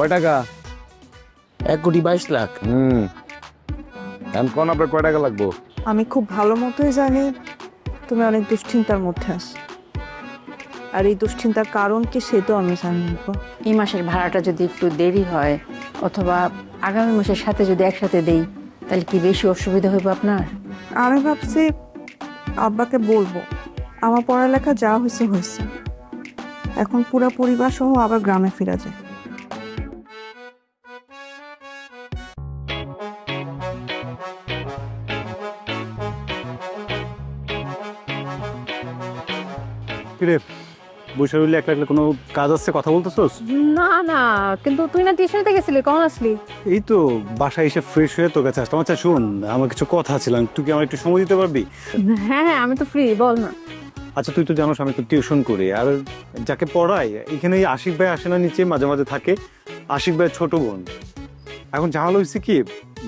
কয় টাকা? এক কোটি বাইশ লাখ। হুম। এখন কোন আপনার কয় টাকা লাগবো? আমি খুব ভালো মতোই জানি তুমি অনেক দুশ্চিন্তার মধ্যে আছো। আর এই দুশ্চিন্তার কারণ কি সে তো আমি জানি এই মাসের ভাড়াটা যদি একটু দেরি হয় অথবা আগামী মাসের সাথে যদি একসাথে দেই তাহলে কি বেশি অসুবিধা হইব আপনার? আমি ভাবছি আব্বাকে বলব আমার পড়ালেখা যা হয়েছে হয়েছে। এখন পুরো পরিবার সহ আবার গ্রামে ফিরা যায়। কিরে বসে রইলে একটা একটা কোনো কাজ আছে কথা বলতেছোস? না না কিন্তু তুই না টিউশনিতে গেছিলি কখন আসলি? এই তো বাসায় এসে ফ্রেশ হয়ে তোর কাছে আসলাম। আচ্ছা শোন আমার কিছু কথা ছিল তুই কি আমার একটু সময় দিতে পারবি? হ্যাঁ হ্যাঁ আমি তো ফ্রি বল না। আচ্ছা তুই তো জানোস আমি তো টিউশন করি আর যাকে পড়াই এখানে আশিক ভাই আসে না নিচে মাঝে মাঝে থাকে। আশিক ভাই ছোট বোন। এখন ঝামেলা হয়েছে কি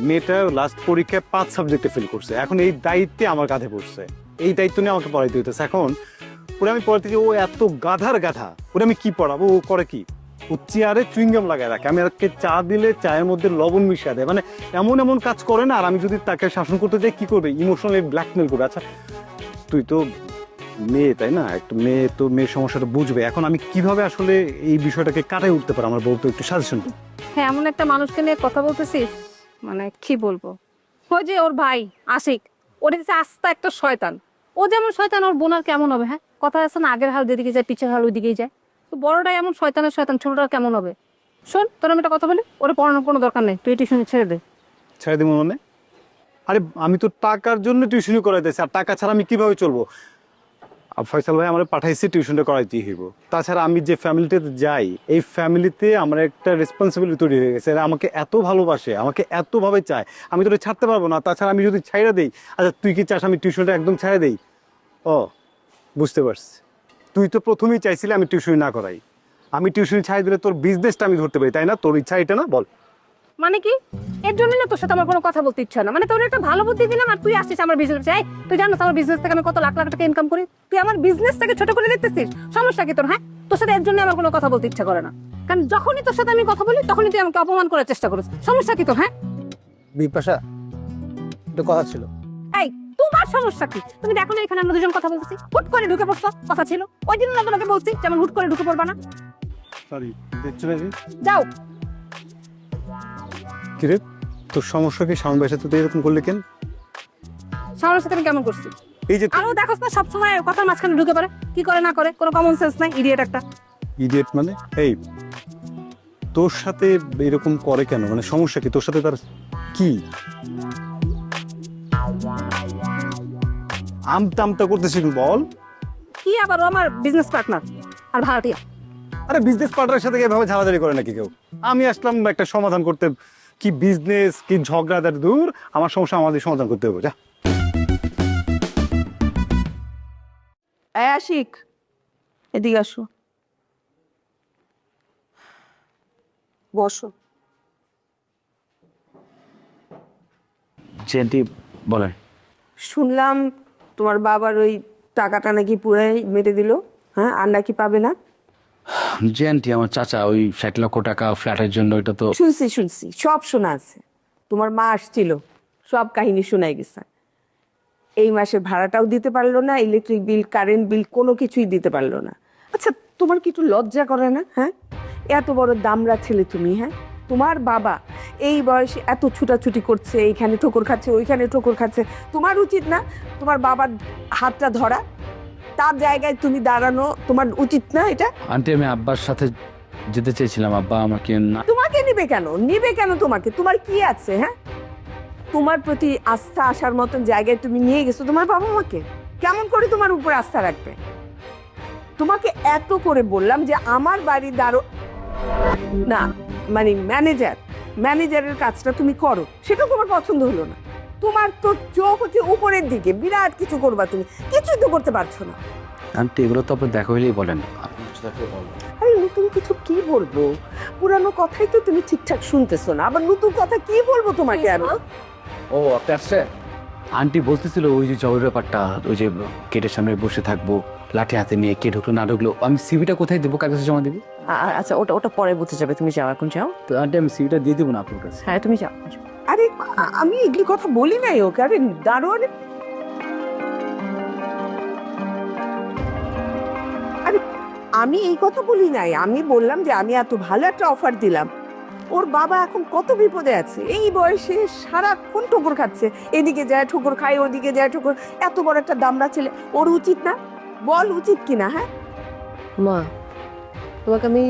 মেয়েটা লাস্ট পরীক্ষায় পাঁচ সাবজেক্টে ফেল করছে। এখন এই দায়িত্বে আমার কাঁধে পড়ছে। এই দায়িত্ব নিয়ে আমাকে পড়াইতে হইতেছে। এখন ওরে আমি পড়াতে যে ও, এত গাধার গাধা। ওরে আমি কি পড়াবো? ও করে কি? ও চেয়ারে চুইংগাম লাগায় রাখে। আমি আজকে চা দিলে চায়ের মধ্যে লবণ মিশিয়ে দেয়। মানে এমন এমন কাজ করে না, আর আমি যদি তাকে শাসন করতে যাই, কি করবে? ইমোশনালি ব্ল্যাকমেল করবে। আচ্ছা তুই তো মেয়ে, তাই না? একটু মেয়ে তো মেয়ের সমস্যাটা বুঝবে। এখন আমি কীভাবে আসলে এই বিষয়টাকে কাটাই উঠতে পারি? আমার বলতে একটু সাজেশন হ্যাঁ এমন একটা মানুষকে নিয়ে কথা বলতেছিস? মানে কি বলব? ওই যে ওর ভাই, আশিক, ওর আস্তা একটা শয়তান। ও যেমন শয়তান, ওর বোনার কেমন হবে হ্যাঁ? কথা আছে না, আগের হাল যেদিকে যায়, পিছের হাল ওইদিকেই যায়। তো বড়টা এমন শয়তানের শয়তান, ছোটটা কেমন হবে? শোন, তোর আমি একটা কথা বলি, ওরে পড়ানোর কোনো দরকার নেই, তুই টিউশন ছেড়ে দে। ছেড়ে দিব মনে? আরে, আমি তো টাকার জন্য টিউশনি করাইতেছি, আর টাকা ছাড়া আমি কীভাবে চলবো? ফয়সাল ভাই, আমার পাঠাইছে টিউশনটা করাইতেই হইব। তাছাড়া আমি যে ফ্যামিলিতে যাই, এই ফ্যামিলিতে আমার একটা রেসপন্সিবিলিটি তৈরি হয়ে গেছে। আমাকে এত ভালোবাসে, আমাকে এতভাবে চায়, আমি তোরে ছাড়তে পারব না। তাছাড়া আমি যদি ছাইড়া দিই আচ্ছা তুই কি চাস আমি টিউশনটা একদম ছেড়ে দিই? ও বুঝতে পারছি। তুই তো প্রথমেই চাইছিলি আমি টিউশনি না করাই। আমি টিউশনি ছাই দিলে তোর বিজনেসটা আমি ধরতে পারি তাই না? তোর ইচ্ছা এটা না? বল। মানে কি? এর জন্য না তোর সাথে আমার কোনো কথা বলতে ইচ্ছা না। মানে তোর একটা ভালো বুদ্ধি দিলাম আর তুই আসছিস আমার বিজনেস চাই তুই জানিস আমার বিজনেস থেকে আমি কত লাখ লাখ টাকা ইনকাম করি? তুই আমার বিজনেস থেকে ছোট করে দেখতেছিস? সমস্যা কি তোর হ্যাঁ? তোর সাথে এর জন্য আমার কোনো কথা বলতে ইচ্ছা করে না। কারণ যখনই তোর সাথে আমি কথা বলি তখনই তুই আমাকে অপমান করার চেষ্টা করিস। সমস্যা কি তোর হ্যাঁ? বিপাশা একটা কথা ছিল। তোমার সমস্যা কি? তুমি দেখো না এখানে আমরা দুজন কথা বলতেছি। হুট করে ঢুকে পড়ছো কথা ছিল। ওই জন্য না তোমাকে বলছি যেমন হুট করে ঢুকে পড়বা না। সরি দেখছ না যাও। কিরে তোর সমস্যা কি? ভাইয়ের সাথে তুই এরকম করলে কেন? সামনের সাথে আমি কেমন করছি? এই যে আরও দেখোস না সবসময় কথার মাঝখানে ঢুকে পড়ে। কি করে না করে কোনো কমন সেন্স নাই ইডিয়েট একটা। ইডিয়েট মানে? এই তোর সাথে এরকম করে কেন? মানে সমস্যা কি? তোর সাথে তার কি? আমতা আমতা করতেছিস বল। কি আবার ও আমার বিজনেস পার্টনার আর ভাড়াটিয়া। আরে বিজনেস পার্টনারের সাথে এভাবে ঝাড়াঝাড়ি করে নাকি কেউ? আমি আসলাম একটা সমাধান করতে। কি বিজনেস কি ঝগড়াদার দূর। আমার সমস্যা আমাদের সমাধান করতে হবে যা। এই আশিক এদিকে আসো। বসো। জেন্টি বলেন। শুনলাম তোমার বাবার ওই টাকাটা নাকি পুরাই মেরে দিল হ্যাঁ? আর নাকি পাবে না? জেন্টি আমার চাচা ওই ষাট লক্ষ টাকা ফ্ল্যাটের জন্য ওইটা তো শুনছি শুনছি সব শোনা আছে। তোমার মা আসছিল সব কাহিনী শোনাই গেছে। এই মাসে ভাড়াটাও দিতে পারল না ইলেকট্রিক বিল কারেন্ট বিল কোনো কিছুই দিতে পারল না। আচ্ছা তোমার কি একটু লজ্জা করে না হ্যাঁ? এত বড় দামরা ছেলে তুমি হ্যাঁ? তোমার বাবা এই বয়সে এত ছুটাছুটি করছে এইখানে ঠোকর খাচ্ছে ওইখানে ঠোকর খাচ্ছে তোমার উচিত না তোমার বাবার হাতটা ধরা। তার জায়গায় তুমি দাঁড়ানো তোমার উচিত না এটা? আন্টি আমি আব্বার সাথে যেতে চেয়েছিলাম আব্বা আমাকে না তোমাকে নিবে কেন? নিবে কেন তোমাকে? তোমার কি আছে হ্যাঁ? তোমার প্রতি আস্থা আসার মতন জায়গায় তুমি নিয়ে গেছো তোমার বাবা মাকে। কেমন করে তোমার উপর আস্থা রাখবে? তোমাকে এত করে বললাম যে আমার বাড়ি দাঁড়ো না মানে ম্যানেজার ম্যানেজারের কাজটা তুমি করো সেটা তোমার পছন্দ হলো না। তোমার তো চোখ হচ্ছে উপরের দিকে বিরাট কিছু করবা তুমি কিছুই তো করতে পারছ না। আন্টি এগুলো তো আপনার দেখা হইলেই বলেন। আপনি আরে নতুন কিছু কি বলব? পুরানো কথাই তো তুমি ঠিকঠাক শুনতেছো না আবার নতুন কথা কি বলব তোমাকে আমি? ও আপনি আসছেন? আন্টি বলতেছিল ওই যে জবের ব্যাপারটা ওই যে গেটের সামনে বসে থাকব লাঠি হাতে নিয়ে কে ঢুকলো না ঢুকলো আমি সিভিটা কোথায় দেবো কার কাছে জমা দেবো? আচ্ছা ওটা ওটা পরে বুঝতে যাবে তুমি যাও এখন যাও। তো আন্টি আমি সিভিটা দিয়ে দেবো না আপনার কাছে? হ্যাঁ তুমি যাও আরে আমি এগুলি কথা বলি নাই ওকে আরে দারোয়ান আরে আমি এই কথা বলি নাই আমি বললাম যে আমি এত ভালো একটা অফার দিলাম। ওর বাবা এখন কত বিপদে আছে এই বয়সে সারাক্ষণ ঠোকর খাচ্ছে। এদিকে যায় ঠোকর খায় ওদিকে যায় ঠোকর এত বড় একটা দামড়া ছেলে ওর উচিত না? বল উচিত কিনা হ্যাঁ? মা তোমাকে আমি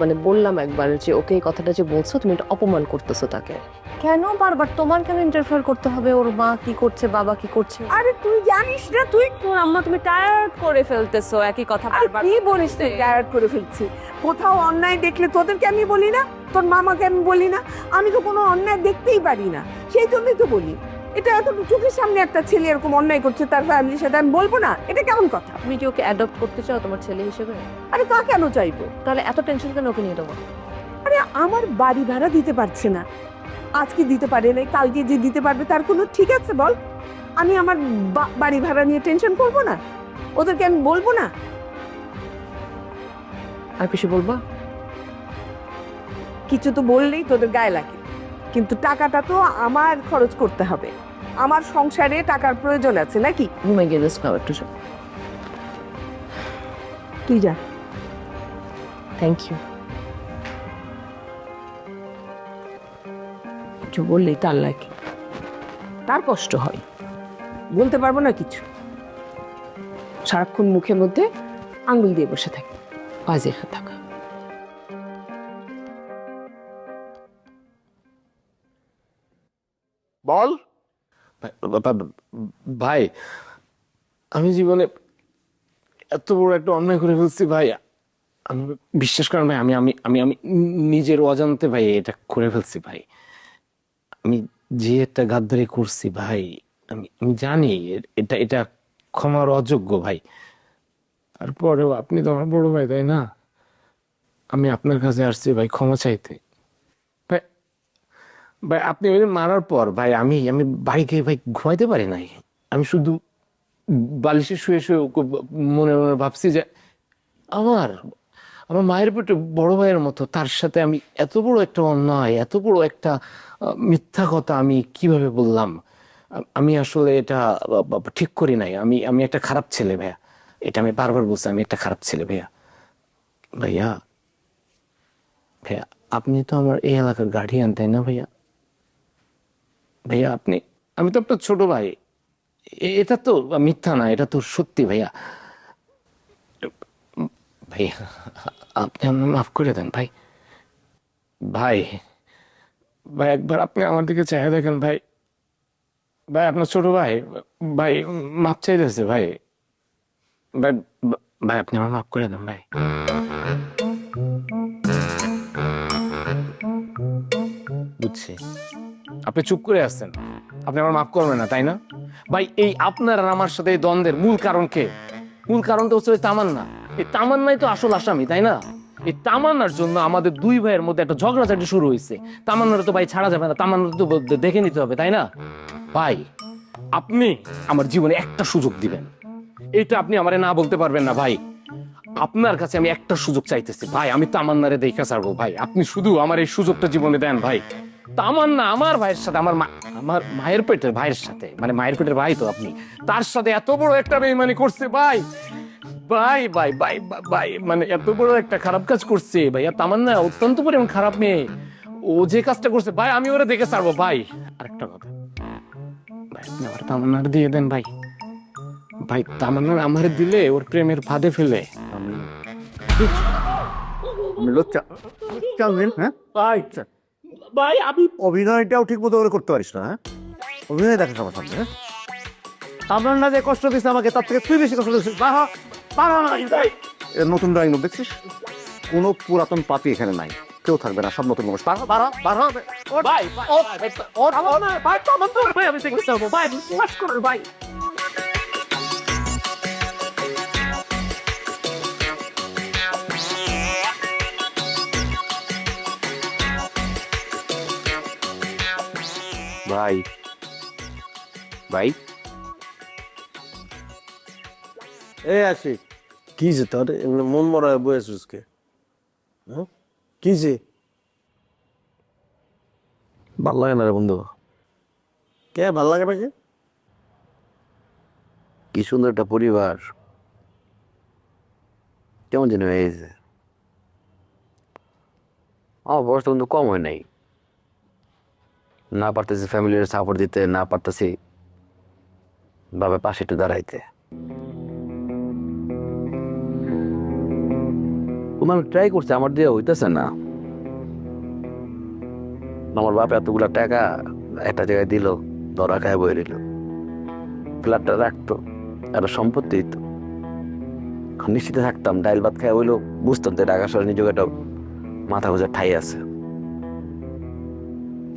মানে বললাম একবার যে ওকে এই কথাটা যে বলছো তুমি এটা অপমান করতেছো তাকে। কেন বারবার? তোমার কেন ইন্টারফেয়ার করতে হবে? ওর মা কি করছে বাবা কি করছে? আরে তুই জানিস না তুই তোর আম্মা তুমি টায়ার্ড করে ফেলতেছো একই কথা আর কি বলিস তুই টায়ার্ড করে ফেলছি? কোথাও অন্যায় দেখলে তোদেরকে আমি বলি না? তোর মামাকে আমি বলি না? আমি তো কোনো অন্যায় দেখতেই পারি না। সেই জন্যই তো বলি। এটা এত চোখের সামনে একটা ছেলে এরকম অন্যায় করছে তার ফ্যামিলির সাথে আমি বলব না এটা কেমন কথা? তুমি কি ওকে অ্যাডপ্ট করতে চাও তোমার ছেলে হিসেবে? আরে তা কেন চাইব? তাহলে এত টেনশন কেন ওকে নিয়ে দেবো? আরে আমার বাড়ি ভাড়া দিতে পারছে না। আজকে দিতে পারে নাই কালকে যে দিতে পারবে তার কোনো ঠিক আছে বল? আমি আমার বা- বাড়ি ভাড়া নিয়ে টেনশন করব না? ওদেরকে আমি বলব না? আর কিছু বলবা? কিছু তো বললেই তোদের গায়ে লাগে। কিন্তু টাকাটা তো আমার খরচ করতে হবে। আমার সংসারে টাকার প্রয়োজন আছে নাকি? ঘুমে গিয়ে রেস্ট নাও একটু তুই যা। থ্যাংক ইউ কিছু বললেই তার লাগে। তার কষ্ট হয়। বলতে পারব না কিছু। সারাক্ষণ মুখের মধ্যে আঙ্গুল দিয়ে বসে থাকে। বাজে থাকা বল। ভাই আমি জীবনে এত বড় একটা অন্যায় করে ফেলছি, ভাই। আমি বিশ্বাস করেন ভাই, আমি আমি আমি আমি নিজের অজান্তে ভাই এটা করে ফেলছি, ভাই। আমি যে একটা গাদ্দারি করছি, ভাই, আমি আমি জানি এটা এটা ক্ষমার অযোগ্য, ভাই। তারপরেও আপনি তো আমার বড় ভাই, তাই না? আমি আপনার কাছে আসছি, ভাই, ক্ষমা চাইতে। ভাই, আপনি ওই মারার পর, ভাই, আমি আমি বাইকে ভাই, ঘুমাইতে পারি নাই। আমি শুধু বালিশে শুয়ে শুয়ে মনে মনে ভাবছি যে আমার আমার মায়ের পেটে বড় ভাইয়ের মতো, তার সাথে আমি এত বড় একটা অন্যায়, এত বড় একটা মিথ্যা কথা আমি কীভাবে বললাম? আমি আসলে এটা ঠিক করি নাই। আমি আমি একটা খারাপ ছেলে, ভাইয়া। এটা আমি বারবার বলছি, আমি একটা খারাপ ছেলে, ভাইয়া। ভাইয়া ভাইয়া, আপনি তো আমার এই এলাকার গার্ডিয়ান তাই না, ভাইয়া? ভাইয়া, আপনি, আমি তো আপনার ছোট ভাই। এটা তো মিথ্যা না, এটা তো সত্যি ভাইয়া। ভাইয়া, আপনি আমার মাফ করে দেন ভাই। ভাই ভাই, একবার আপনি আমার দিকে চাই দেখেন ভাই। ভাই, আপনার ছোট ভাই ভাই, মাপ চাইতেছে ভাই। ভাই ভাই, আপনি আমার মাফ করে দেন ভাই। বুঝছি। আপনি চুপ করে আসছেন আপনি আমার মাফ করবেন না, তাই না? ভাই, এই আপনার আর আমার সাথে এই দ্বন্দ্বের মূল কারণ কে? মূল কারণটা হচ্ছে তামান্না। এই তামান্নাই তো আসল আসামি, তাই না? এই তামান্নার জন্য আমাদের দুই ভাইয়ের মধ্যে একটা ঝগড়াঝাটি শুরু হয়েছে। তামান্নার তো ভাই ছাড়া যাবে না, তামান্নার তো দেখে নিতে হবে, তাই না? ভাই, আপনি আমার জীবনে একটা সুযোগ দিবেন। এটা আপনি আমারে না বলতে পারবেন না, ভাই। আপনার কাছে আমি একটা সুযোগ চাইতেছি। ভাই, আমি তামান্নারে দেখা ছাড়বো, ভাই। আপনি শুধু আমার এই সুযোগটা জীবনে দেন, ভাই। তামান্না আমার ভাইয়ের সাথে আমার মা- আমার মায়ের পেটের ভাইয়ের সাথে মানে মায়ের পেটের ভাই তো আপনি তার সাথে এত বড় একটা বেইমানি করছে ভাই ভাই ভাই ভাই ভাই, ভাই মানে এত বড় একটা খারাপ কাজ করছে ভাইয়া তামান্না অত্যন্ত পরিমাণ খারাপ মেয়ে ও যে কাজটা করছে ভাই আমি ওরা দেখে ছাড়বো ভাই আরেকটা কথা ভাই আপনি আমার তামান্নার দিয়ে দেন ভাই ভাই তামান্নার আমার দিলে ওর প্রেমের ফাঁদে ফেলে আমি লজ্জা হ্যাঁ? ভাই ভাই আমি অভিনয়টাও ঠিক মতো করে করতে পারিস না হ্যাঁ অভিনয় দেখা আমার সামনে হ্যাঁ আপনার না যে কষ্ট দিচ্ছে আমাকে তার থেকে তুই বেশি কষ্ট দিচ্ছিস বাহ ভাই নতুন ড্রয়িং রুম দেখছিস কোনো পুরাতন পাপি এখানে নাই কেউ থাকবে না সব নতুন মানুষ বারো বারো বারো ভাই ওর আমার না ভাই আমার তো ভাই আমি থেকে যাব ভাই বিশ্বাস করো ভাই ভাই ভাই। এ আসি। কি যে তোর এমনি মন মরা বয়েছিস কে হ্যাঁ? কি যে? ভালো লাগে না রে বন্ধু। কে ভালো লাগে নাকি? কি সুন্দর একটা পরিবার। কেমন যেন হয়েছে। আমার বয়স তো কিন্তু কম হয় নাই। না পারতেছি ফ্যামিলির সাপোর্ট দিতে, না পারতেছি বাবা পাশে একটু দাঁড়াইতে। ট্রাই করছে, আমার দিয়ে হইতেছে না। আমার বাপ এতগুলা টাকা একটা জায়গায় দিল, ধরা খায় বই দিল ফ্ল্যাটটা রাখতো, একটা সম্পত্তি তো নিশ্চিত থাকতাম, ডাইল ভাত খাই হইল বুঝতাম যে ঢাকা শহরে নিজেকে একটা মাথা গোজার ঠাই আছে।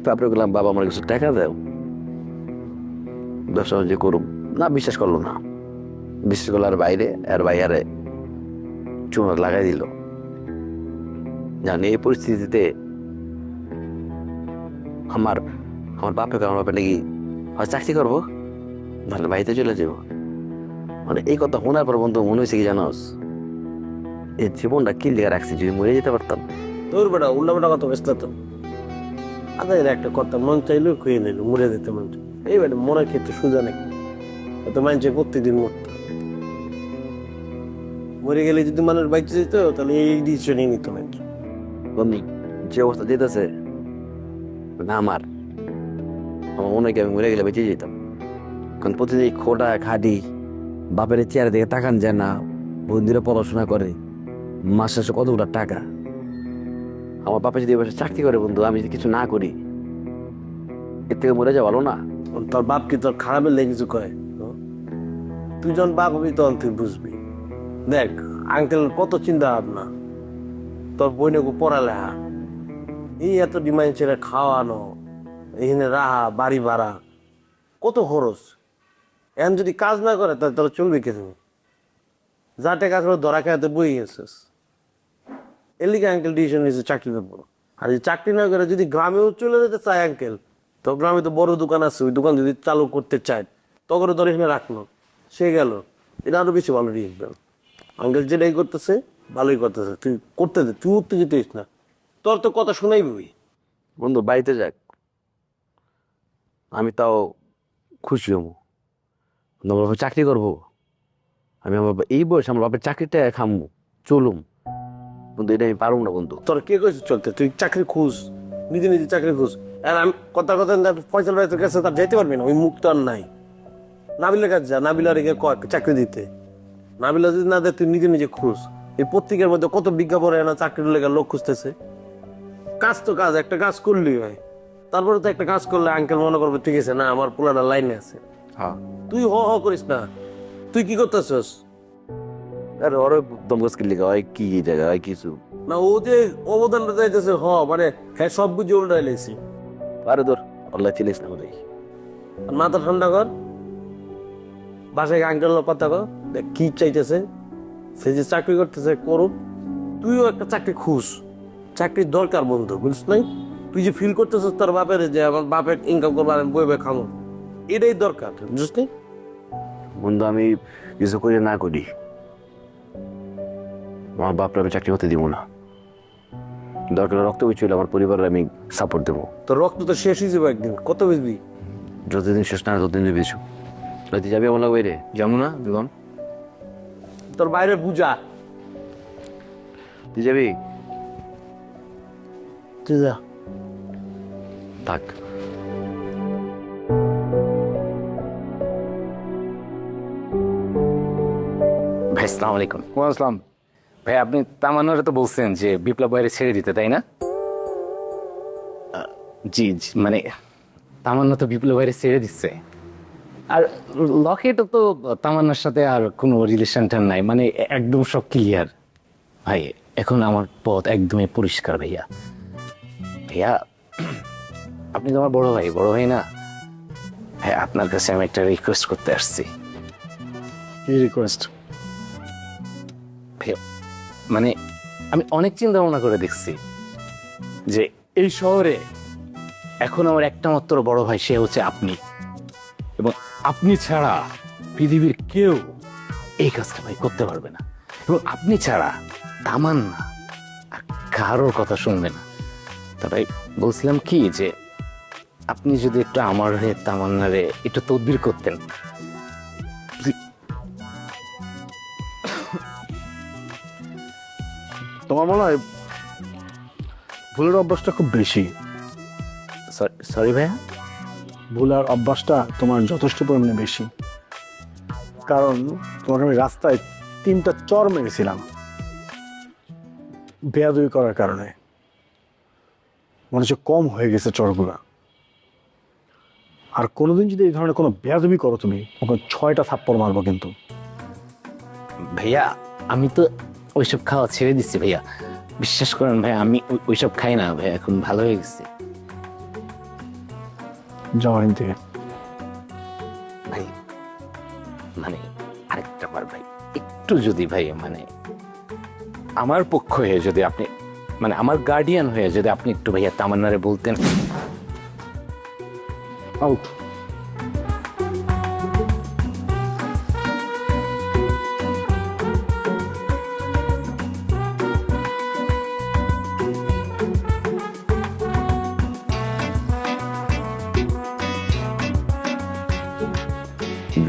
তারপরে গেলাম বাবা আমার কিছু টাকা দাও, ব্যবসা বাণিজ্য করুম না, বিশ্বাস করল না। বিশ্বাস করল, আর বাইরে আর বাইরে চুমক লাগাই দিল। জানি, এই পরিস্থিতিতে আমার আমার বাপে আমার বাপে নাকি হয় চাকরি করব, নাহলে বাড়িতে চলে যাব। মানে এই কথা শোনার পর বন্ধু মনে হয়েছে কি জানোস? এই জীবনটা কি লেগে রাখছি, যদি মরে যেতে পারতাম। তোর বেটা, উল্টা কত ব্যস্ত তো আদের একটা কথা, মন চাইলো খুঁয়ে নিল, মরে যেতে মন। এই বেটা মরার ক্ষেত্রে সুজা নাকি এত মানুষে প্রত্যেকদিন মরতো। মরে গেলে যদি মানুষ বাইচে যেত, তাহলে এই ডিসিশনই নিত না বন্ধু, যে অবস্থা যেতেছে, না আমার। আমার মনে হয় আমি মরে গেলে বেঁচে যেতাম। কারণ প্রতিদিন খোটা, খাটি, বাপের চেয়ার দিকে তাকান যায় না, বন্ধুরা পড়াশোনা করে, মাস শেষে কতগুলো টাকা? আমার বাপে যদি এবার চাকরি করে, বন্ধু, আমি যদি কিছু না করি, এর থেকে মরে যাওয়া ভালো না। তোর বাপ কি তোর খারাপের লেগে কিছু কয়? তুই যখন বাপ হবি, তখন তুই বুঝবি। দেখ আঙ্কেল কত চিন্তা ভাবনা। তোর বইনেকে পড়ালেখা। এই এত ডিমান্ড ছেড়ে খাওয়ানো, এখানে রাহা, বাড়ি ভাড়া, কত খরচ। এখন যদি কাজ না করে, তাহলে তোর চলবে কে তুমি? যা টাকা ধরা খাইতে বই গেছিস। এর আঙ্কেল ডিসিশন নিয়েছে চাকরি দেবো আর যদি চাকরি না করে যদি গ্রামেও চলে যেতে চায় আঙ্কেল তো গ্রামে তো বড় দোকান আছে, ওই দোকান যদি চালু করতে চায়, তখন ধরে এখানে রাখল। সে গেল। এটা আরও বেশি ভালো রিয়েক্ট আঙ্কেল যেটাই করতেছে, ভালোই করতেছে। তুই করতে দে, তুই উঠতে যেতিস না। তোর তো কথা শোনাইবি বন্ধু, বাড়িতে যাক। আমি তাও খুশি হব। আমার বাবা চাকরি করব। আমি আমার এই বয়সে আমার বাপের চাকরিটা খামবো চলুম। বন্ধু এটা আমি পারব না বন্ধু। তোর কে কইছে চলতে? তুই চাকরি খুঁজ নিজে নিজে চাকরি খুঁজ। আর আমি কথা কথা না ফয়সাল ভাই তোর কাছে তার যেতে পারবি না ওই মুখ তো আর নাই। নাবিলের কাছে যা নাবিলার এগে কয় চাকরি দিতে। নাবিলা যদি না দেয় তুই নিজে নিজে খুঁজ। এই পত্রিকার মধ্যে কত বিজ্ঞাপন না চাকরির লেগে লোক খুঁজতেছে। কাজ তো কাজ একটা কাজ করলেই হয়। তারপরে তো একটা কাজ করলে আঙ্কেল মনে করবে ঠিক আছে না আমার পোলাটা লাইনে আছে। হ্যাঁ। তুই হ হ করিস না। তুই কি করতেছস? আরে ওর দমগজ কি লেখা হয় কি জায়গা হয় কিছু। না ও যে অবদানটা চাইতেছে হ মানে হ্যাঁ সব বুঝে উল্টাই লাইছি। আরে তোর আল্লাহ চিনিস না ওদের আর মাথা ঠান্ডা কর। বাসায় আঙ্কেল কথা কর দেখ কি চাইতেছে। সে যে চাকরি করতেছে করুক। তুইও একটা চাকরি খুঁজ। চাকরির দরকার বন্ধু বুঝছ নাই? তুই যে ফিল করতেছিস তোর বাপের যে আমার বাপের ইনকাম করব আমি বই বই খামো। এটাই দরকার নাই? বন্ধু আমি কিছু করি না করি। আমার বাপরা আমি চাকরি করতে দিব না। দরকার রক্ত বিচ্ছিল আমার পরিবারের আমি সাপোর্ট দেবো। তোর রক্ত তো শেষ হয়ে যাবে একদিন। কত বুঝবি যতদিন শেষ না ততদিন বেশু তুই যাবি আমার লাগবে রে? যেমন না দিলাম তোর বাইরে বুঝা তুই যাবি? তুই যা। থাক। ভাই আসসালামু আলাইকুম। আসলাম ভাই আপনি তামান্নারে তো বলছেন যে বিপ্লব বাইরে ছেড়ে দিতে তাই না? জি জি মানে তামান্না তো বিপ্লব বাইরে ছেড়ে দিচ্ছে। আর লকেটও তো তামান্নার সাথে আর কোনো রিলেশন নাই মানে একদম সব ক্লিয়ার ভাই এখন আমার পথ একদমই পরিষ্কার ভাইয়া। ভাইয়া আপনি তো আমার বড় ভাই বড় ভাই না? ভাই আপনার কাছে আমি একটা রিকোয়েস্ট করতে আসছি। কি রিকোয়েস্ট ভাইয়া, মানে আমি অনেক চিন্তা ভাবনা করে দেখছি যে এই শহরে এখন আমার একটা মাত্র বড় ভাই, সে হচ্ছে আপনি। এবং আপনি ছাড়া পৃথিবীর কেউ এই কাজটা ভাই করতে পারবে না। এবং আপনি ছাড়া তামান্না আর কারোর কথা শুনবে না। তা ভাই, বলছিলাম কি যে আপনি যদি একটু আমার হয়ে তামান্নারে একটু তদবির করতেন তোমার মনে হয় ভুলের অভ্যাসটা খুব বেশি? সরি ভাইয়া? ভুলার অভ্যাসটা তোমার যথেষ্ট পরিমাণে বেশি। কারণ তোমাকে আমি রাস্তায় তিনটা চর মেরেছিলাম বেয়াদবি করার কারণে। মনে হচ্ছে কম হয়ে গেছে চরগুলা। আর কোনোদিন যদি এই ধরনের কোনো বেয়াদবি করো তুমি তখন ছয়টা থাপ্পড় মারবো কিন্তু। ভাইয়া আমি তো ওইসব খাওয়া ছেড়ে দিচ্ছি ভাইয়া। বিশ্বাস করেন ভাই আমি ওইসব খাই না ভাই এখন ভালো হয়ে গেছে। থেকে। ভাই মানে আরেকটা বার ভাই একটু যদি ভাই মানে আমার পক্ষ হয়ে যদি আপনি মানে আমার গার্ডিয়ান হয়ে যদি আপনি একটু ভাইয়া তামান্নারে বলতেন। আউট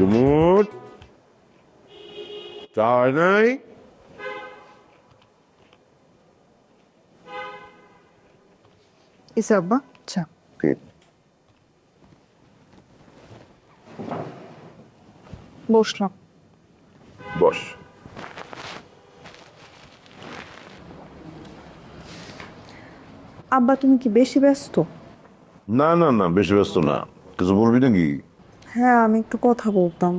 জুমুট চা হয় নাই বসলাম বস আব্বা তুমি কি বেশি ব্যস্ত না না না বেশি ব্যস্ত না কিছু বলবি নাকি হ্যাঁ আমি একটু কথা বলতাম।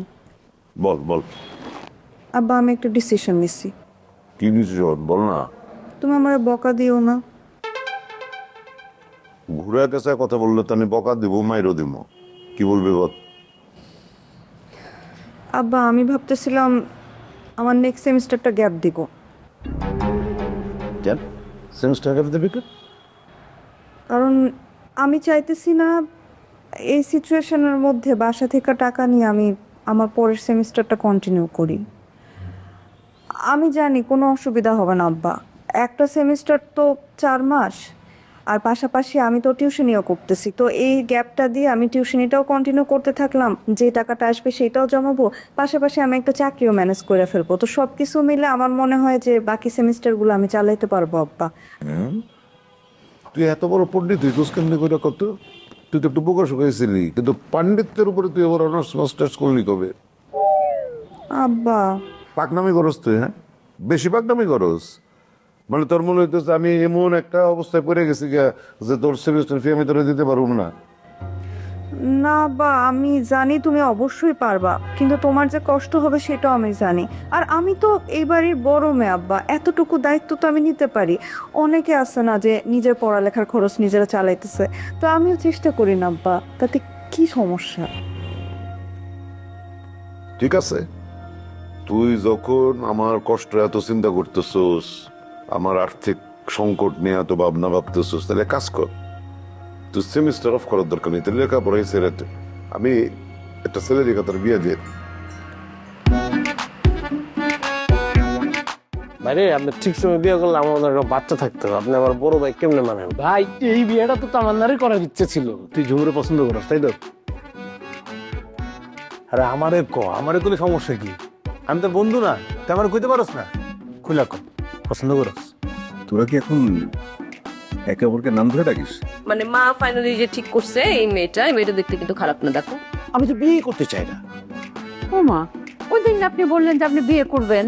বল বল। আব্বা আমি একটা ডিসিশন নিছি। কি নিচ্ছিস বল না। তুমি আমার বকা দিও না। ঘুরে কাছে কথা বললে তো আমি বকা দিব মাইরও দিব। কি বলবে বল? আব্বা আমি ভাবতেছিলাম আমার নেক্সট সেমিস্টারটা গ্যাপ দিব। কেন? সেমিস্টার গ্যাপ দেবে কারণ আমি চাইতেছি না এই সিচুয়েশনের মধ্যে বাসা থেকে টাকা নিয়ে আমি আমার পরের সেমিস্টারটা কন্টিনিউ করি। আমি জানি কোনো অসুবিধা হবে না, আব্বা। একটা সেমিস্টার তো চার মাস, আর পাশাপাশি আমি তো টিউশনিও করতেছি। তো এই গ্যাপটা দিয়ে আমি টিউশনিটাও কন্টিনিউ করতে থাকলাম, যে টাকাটা আসবে সেটাও জমাবো, পাশাপাশি আমি একটা চাকরিও ম্যানেজ করে ফেলব। তো সব কিছু মিলে আমার মনে হয় যে বাকি সেমিস্টারগুলো আমি চালাইতে পারব, আব্বা। তুই এত বড় পণ্ডিত তুই করে তুই তো একটু প্রকাশ হয়েছিলি কিন্তু পাণ্ডিত্যের উপরে তুই আবার অনার্স মাস্টার্স করলি কবে? আব্বা। পাকনামি করস তুই হ্যাঁ? বেশি পাকনামি করস? মানে তোর মনে হইতেছে আমি এমন একটা অবস্থায় পড়ে গেছি যে তোর সেমিস্টার ফি আমি তোরা দিতে পারব না। না বা, আমি জানি তুমি অবশ্যই পারবা, কিন্তু তোমার যে কষ্ট হবে সেটাও আমি জানি। আর আমি তো এই বাড়ির বড় মেয়ে, আব্বা, এতটুকু দায়িত্ব তো আমি নিতে পারি। অনেকে আছে না যে নিজের পড়ালেখার খরচ নিজেরা চালাইতেছে। তো আমিও চেষ্টা করি না, আব্বা, তাতে কি সমস্যা? ঠিক আছে। তুই যখন আমার কষ্ট এত চিন্তা করতেছোস, আমার আর্থিক সংকট নিয়ে এত ভাবনা ভাবতেছোস, তাহলে কাজ কর। তুই সেমিস্টার অফ করার দরকার নেই তাহলে লেখাপড়াই দে। আমি একটা ছেলে দিকে তোর বিয়ে দিয়ে। ভাইরে আপনি ঠিক সময় বিয়ে করলে আমার মনে বাচ্চা থাকতে হবে। আপনি আমার বড় ভাই কেমনে মানেন? ভাই এই বিয়েটা তো তামান্নারই করার ইচ্ছে ছিল। তুই ঝুমুরে পছন্দ করস তাই তো? আরে আমারে ক আমারে কোনো সমস্যা কি? আমি তোর বন্ধু না তুই আমার কইতে পারস না? খুলা ক পছন্দ করস। তোরা কি এখন একে অপরকে নাম ধরে ডাকিস? মানে মা ফাইনালি যে ঠিক করছে এই মেয়েটা এই মেয়েটা দেখতে কিন্তু খারাপ না দেখো। আমি তো বিয়ে করতে চাই না। ও মা ওই দিন আপনি বললেন যে আপনি বিয়ে করবেন।